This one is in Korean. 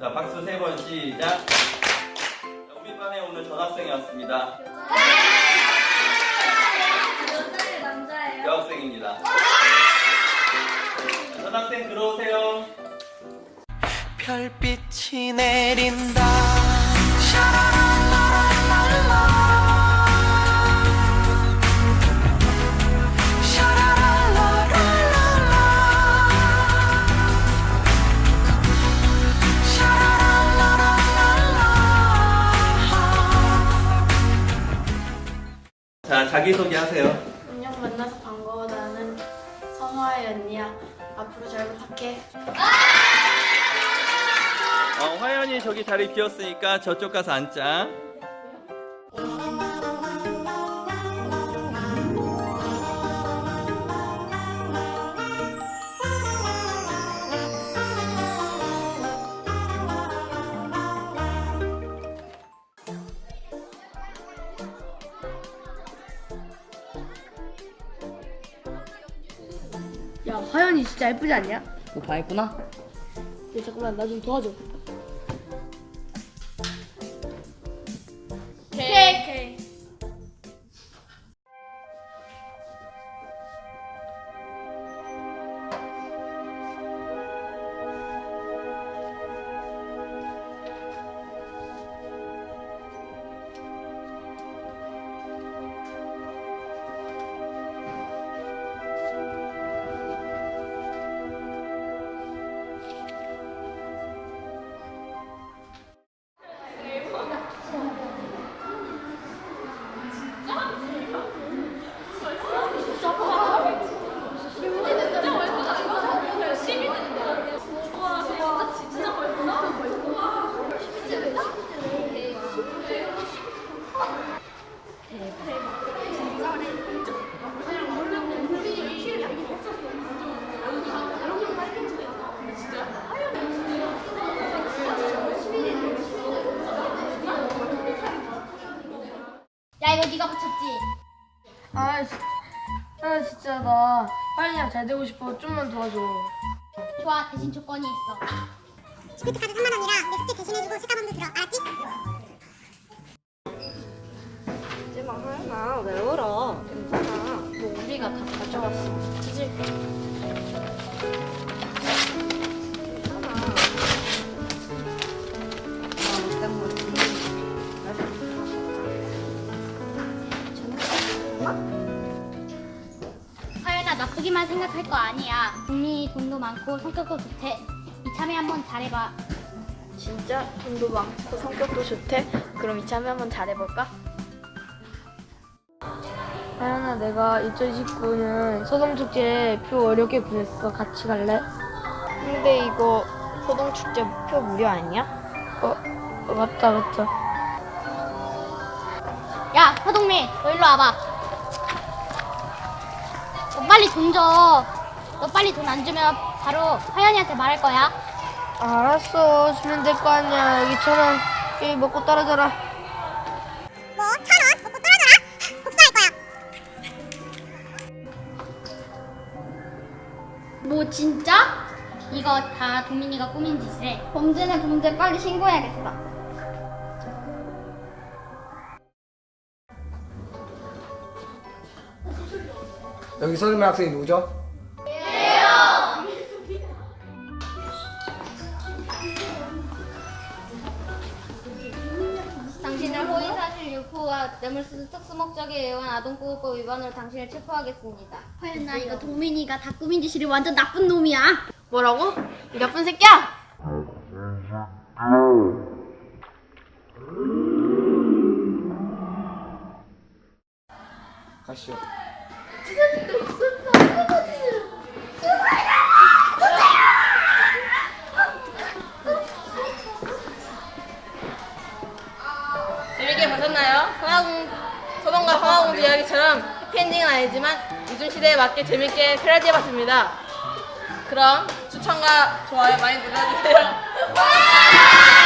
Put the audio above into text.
자, 박수 세 번 시작. 자, 우리 반에 오늘 전학생이 왔습니다. 여자예요, 남자예요? 여학생입니다. 자, 전학생 들어오세요. 별빛이 내린다 자, 자기소개 하세요. 안녕 만나서 반가워 나는 성화의 언니야 앞으로 잘 부탁해 어, 화연이 저기 자리 비었으니까 저쪽 가서 앉자. 야 화연이 진짜 예쁘지 않냐? 뭐다 했구나? 야 잠깐만 나 좀 도와줘 야 이거 네가 붙였지? 아, 진- 아 진짜 나 화연이랑 잘 되고 싶어. 좀만 도와줘. 좋아 대신 조건이 있어. 스피드 카드 3만 원이라 내 숙제 대신해주고 스카범도 들어. 알았지? 뭐 우리가 다 가져왔어. 하연아 나쁘기만 생각할 거 아니야. 국민이 돈도 많고 성격도 좋대. 이참에 한번 잘해봐. 진짜? 돈도 많고 성격도 좋대? 그럼 이참에 한번 잘해볼까? 화연아 내가 2019년 소동축제 표 어렵게 구했어. 같이 갈래? 근데 이거 소동축제 표 무료 아니야? 어, 어 맞다 맞다. 야 서동민 너 일로 와봐. 너 빨리 돈줘너 빨리 돈 안 주면 바로 하연이한테 말할 거야. 알았어. 주면 될 거 아니야. 여기 천원. 여기 먹고 떨어져라 뭐 진짜? 이거 다 도민이가 꾸민 짓이래 범죄네 범죄 빨리 신고해야겠어 여기 서른 명 학생이 누구죠? 유포와 뇌물수수 특수목적에 의한 아동보호법 위반으로 당신을 체포하겠습니다. 화연아 이거 도민이가 다 꾸민 짓이래 완전 나쁜 놈이야. 뭐라고? 이 나쁜 새끼야! 가시죠. 재밌게 보셨나요? 성화공, 소동과 성화공주 이야기처럼 해피엔딩은 아니지만 요즘 시대에 맞게 재밌게 패러디해봤습니다. 그럼 추천과 좋아요 많이 눌러주세요.